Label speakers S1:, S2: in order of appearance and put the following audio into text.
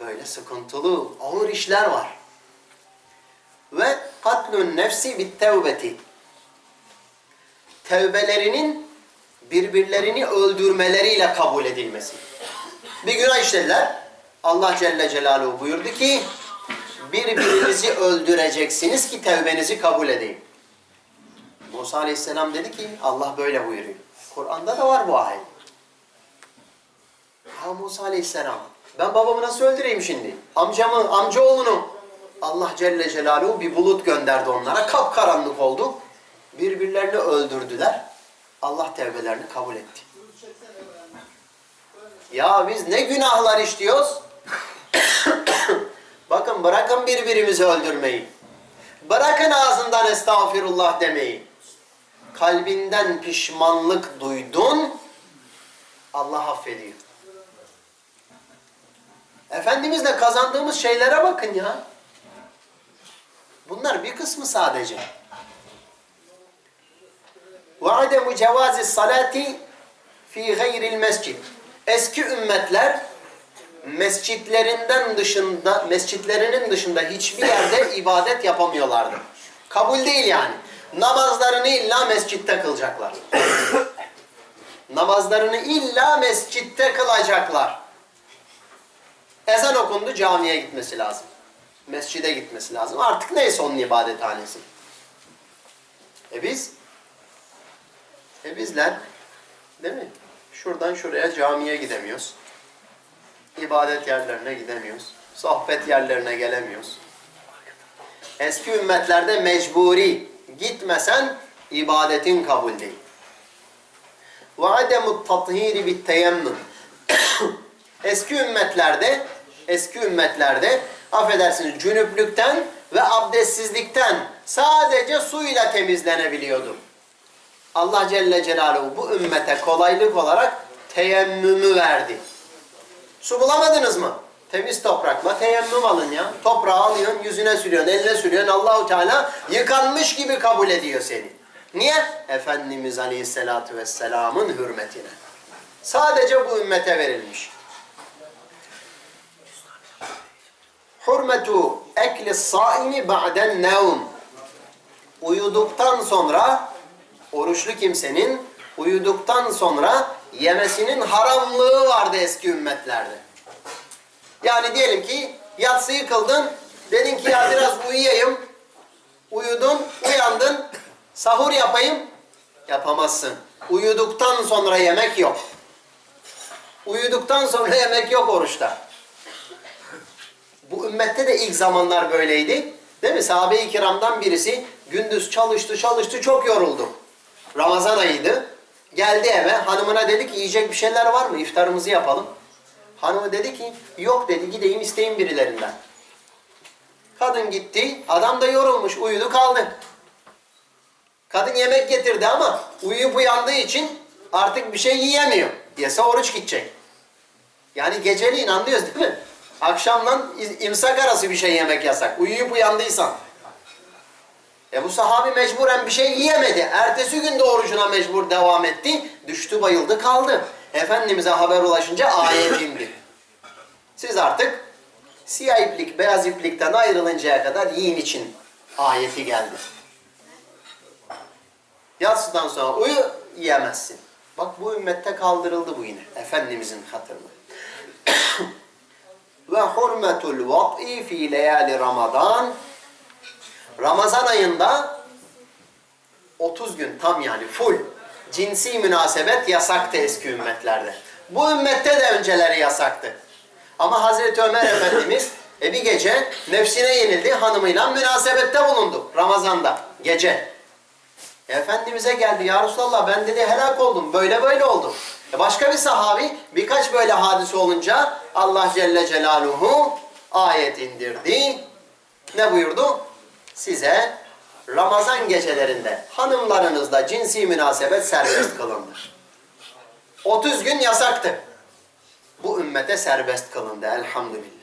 S1: Böyle sıkıntılı, ağır işler var. Ve katlun nefsi bit tevbeti. Tevbelerinin birbirlerini öldürmeleriyle kabul edilmesi. Bir günah işlediler. Allah Celle Celaluhu buyurdu ki birbirinizi öldüreceksiniz ki tevbenizi kabul edeyim. Musa Aleyhisselam dedi ki Allah böyle buyuruyor. Kur'an'da da var bu ayet. Ya Musa Aleyhisselam ben babamı nasıl öldüreyim şimdi? Amcamı, amcaoğlunu. Allah Celle Celaluhu bir bulut gönderdi onlara. Kapkaranlık oldu. Birbirlerini öldürdüler. Allah tevbelerini kabul etti. Ya biz ne günahlar işliyoruz? Bakın bırakın birbirimizi öldürmeyi. Bırakın ağzından estağfirullah demeyi. Kalbinden pişmanlık duydun, Allah affediyor. Efendimizle kazandığımız şeylere bakın ya. Bunlar bir kısmı sadece. وَعَدَمُ جَوَازِ الصَّلَاةِ fi gayril mescid. Eski ümmetler mescitlerinden dışında, mescitlerinin dışında hiçbir yerde ibadet yapamıyorlardı. Kabul değil yani. Namazlarını illa mescitte kılacaklar. Namazlarını illa mescitte kılacaklar. Okundu camiye gitmesi lazım. Mescide gitmesi lazım. Artık neyse onun ibadethanesi. E biz e bizler değil mi? Şuradan şuraya camiye gidemiyoruz. İbadet yerlerine gidemiyoruz. Sohbet yerlerine gelemiyoruz. Eski ümmetlerde mecburi gitmesen ibadetin kabul değil. Ve ademu tathiri bit teyemmüm. Eski ümmetlerde eski ümmetlerde affedersiniz cünüplükten ve abdestsizlikten sadece suyla temizlenebiliyordu. Allah Celle Celaluhu bu ümmete kolaylık olarak teyemmümü verdi. Su bulamadınız mı? Temiz toprakla teyemmüm alın ya. Toprağı alıyorsun, yüzüne sürüyorsun, eline sürüyorsun. Allahu Teala yıkanmış gibi kabul ediyor seni. Niye? Efendimiz Aleyhisselatü Vesselam'ın hürmetine. Sadece bu ümmete verilmiş. Hurmetu ekli saimi ba'den nevm. Uyuduktan sonra oruçlu kimsenin uyuduktan sonra yemesinin haramlığı vardı eski ümmetlerde. Yani diyelim ki yatsıyı kıldın, dedin ki ya biraz uyuyayım, uyudun, uyandın, sahur yapayım, yapamazsın. Uyuduktan sonra yemek yok. Uyuduktan sonra yemek yok oruçta. Bu ümmette de ilk zamanlar böyleydi. Değil mi? Sahabe-i kiramdan birisi gündüz çalıştı çalıştı çok yoruldu. Ramazan ayıydı. Geldi eve hanımına dedi ki yiyecek bir şeyler var mı? İftarımızı yapalım. Hanımı dedi ki yok dedi gideyim isteyeyim birilerinden. Kadın gitti. Adam da yorulmuş uyudu kaldı. Kadın yemek getirdi ama uyuyup uyandığı için artık bir şey yiyemiyor. Yese oruç gidecek. Yani geceliğin anlıyoruz değil mi? Akşamdan imsak arası bir şey yemek yasak. Uyuyup uyandıysan. E bu sahabi mecburen bir şey yiyemedi. Ertesi gün de orucuna mecbur devam etti. Düştü bayıldı kaldı. Efendimiz'e haber ulaşınca ayet indi. Siz artık siyah iplik, beyaz iplikten ayrılıncaya kadar yiyin için ayeti geldi. Yatsıdan sonra uyu yiyemezsin. Bak bu ümmette kaldırıldı bu yine. Efendimizin hatırına. Ve hurmetul vat'i fi leyali Ramazan Ramazan ayında 30 gün tam yani full cinsi münasebet yasaktı eski ümmetlerde. Bu ümmette de önceleri yasaktı. Ama Hazreti Ömer Efendimiz e bir gece nefsine yenildi hanımıyla münasebette bulundu Ramazan'da gece. E, Efendimiz'e geldi ya Resulallah ben dedi helak oldum böyle böyle oldum. E başka bir sahabi birkaç böyle hadise olunca Allah Celle Celaluhu ayet indirdi. Ne buyurdu? Size Ramazan gecelerinde hanımlarınızla cinsi münasebet serbest kılındı. 30 gün yasaktı. Bu ümmete serbest kılındı elhamdülillah.